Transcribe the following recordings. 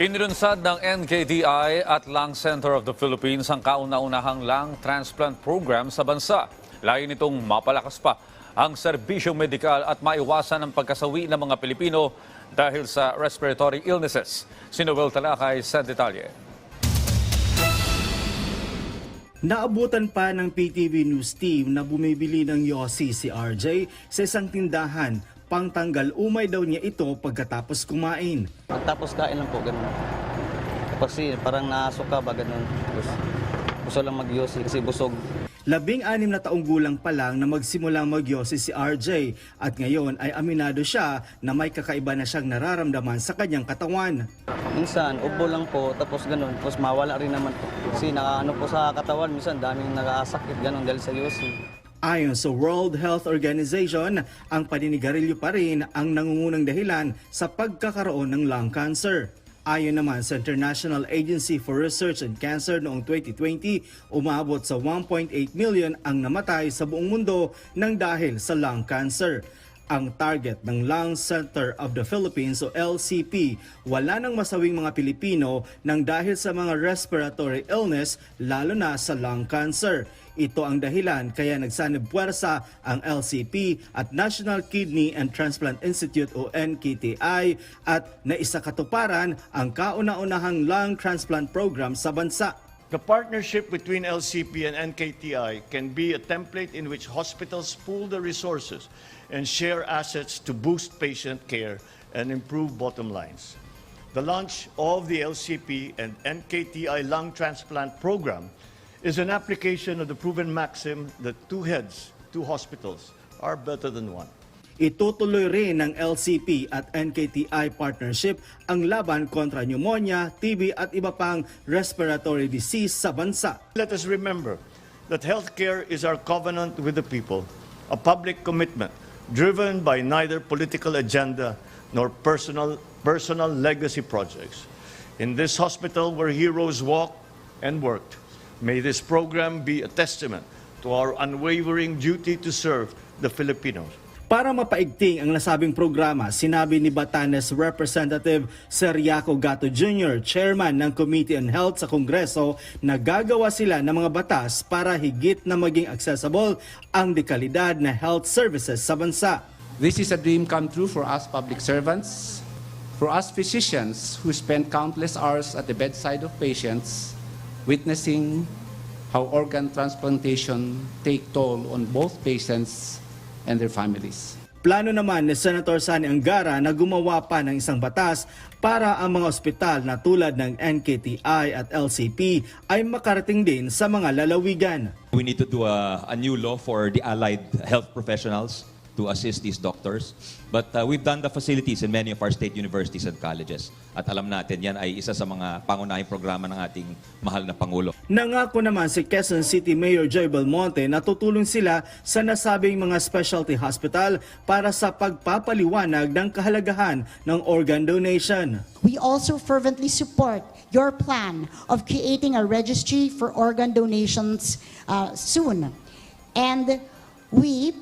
Inilunsad ng NKTI at Lung Center of the Philippines ang kauna-unahang lung transplant program sa bansa. Layo nitong mapalakas pa ang serbisyong medikal at maiwasan ang pagkasawi ng mga Pilipino dahil sa respiratory illnesses. Si Noel Talakay sa detalye. Naabutan pa ng PTV News team na bumibili ng Yossi si RJ sa isang tindahan pangtanggal umay daw niya ito pagkatapos kumain. Tapos kain lang po, ganun. Tapos si, parang naasuka ba, ganun. Gusto lang mag-yosi kasi busog. Labing anim na taong gulang pa lang na magsimulang magyosi si RJ at ngayon ay aminado siya na may kakaiba na siyang nararamdaman sa kanyang katawan. Minsan, ubo lang po, tapos ganun. Tapos mawala rin naman po. Kasi nakaano po sa katawan, minsan daming nakasakit, ganun, dahil sa yosi. Ayon sa World Health Organization, ang paninigarilyo pa rin ang nangungunang dahilan sa pagkakaroon ng lung cancer. Ayon naman sa International Agency for Research and Cancer noong 2020, umabot sa 1.8 million ang namatay sa buong mundo ng dahil sa lung cancer. Ang target ng Lung Center of the Philippines o LCP, wala nang masawing mga Pilipino nang dahil sa mga respiratory illness lalo na sa lung cancer. Ito ang dahilan kaya nagsanib puwersa ang LCP at National Kidney and Transplant Institute o NKTI at naisakatuparan ang kauna-unahang lung transplant program sa bansa. The partnership between LCP and NKTI can be a template in which hospitals pool their resources and share assets to boost patient care and improve bottom lines. The launch of the LCP and NKTI lung transplant program is an application of the proven maxim that two heads, two hospitals, are better than one. Itutuloy rin ng LCP at NKTI partnership ang laban kontra pneumonia, TB at iba pang respiratory disease sa bansa. Let us remember that healthcare is our covenant with the people, a public commitment driven by neither political agenda nor personal, personal legacy projects. In this hospital where heroes walked and worked, may this program be a testament to our unwavering duty to serve the Filipinos. Para mapaigting ang nasabing programa, sinabi ni Batanes Representative Seriaco Gato Jr., chairman ng Committee on Health sa Kongreso, na gagawa sila ng mga batas para higit na maging accessible ang dekalidad na health services sa bansa. This is a dream come true for us public servants, for us physicians who spend countless hours at the bedside of patients, witnessing how organ transplantation take toll on both patients and their families. Plano naman ni Senator Sani Angara na gumawa pa ng isang batas para ang mga ospital na tulad ng NKTI at LCP ay makarating din sa mga lalawigan. We need to do a, a new law for the allied health professionals to assist these doctors. But uh, we've done the facilities in many of our state universities and colleges. At alam natin, yan ay isa sa mga pangunahing programa ng ating mahal na Pangulo. Nangako naman si Quezon City Mayor Joy Belmonte na tutulong sila sa nasabing mga specialty hospital para sa pagpapaliwanag ng kahalagahan ng organ donation. We also fervently support your plan of creating a registry for organ donations uh, soon. And we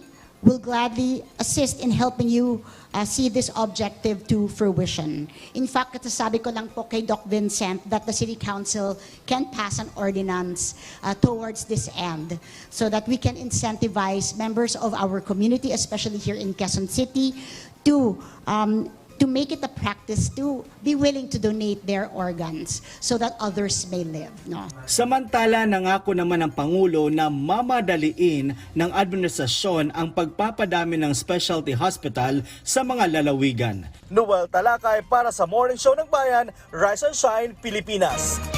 will gladly assist in helping you uh, see this objective to fruition. In fact, sabi ko lang po kay Doc Vincent that the City Council can pass an ordinance uh, towards this end so that we can incentivize members of our community, especially here in Quezon City, to um, to make it a practice to be willing to donate their organs so that others may live. No? Samantala, nangako naman ng Pangulo na mamadaliin ng administrasyon ang pagpapadami ng specialty hospital sa mga lalawigan. Noel Talakay para sa Morning Show ng Bayan, Rise and Shine, Pilipinas.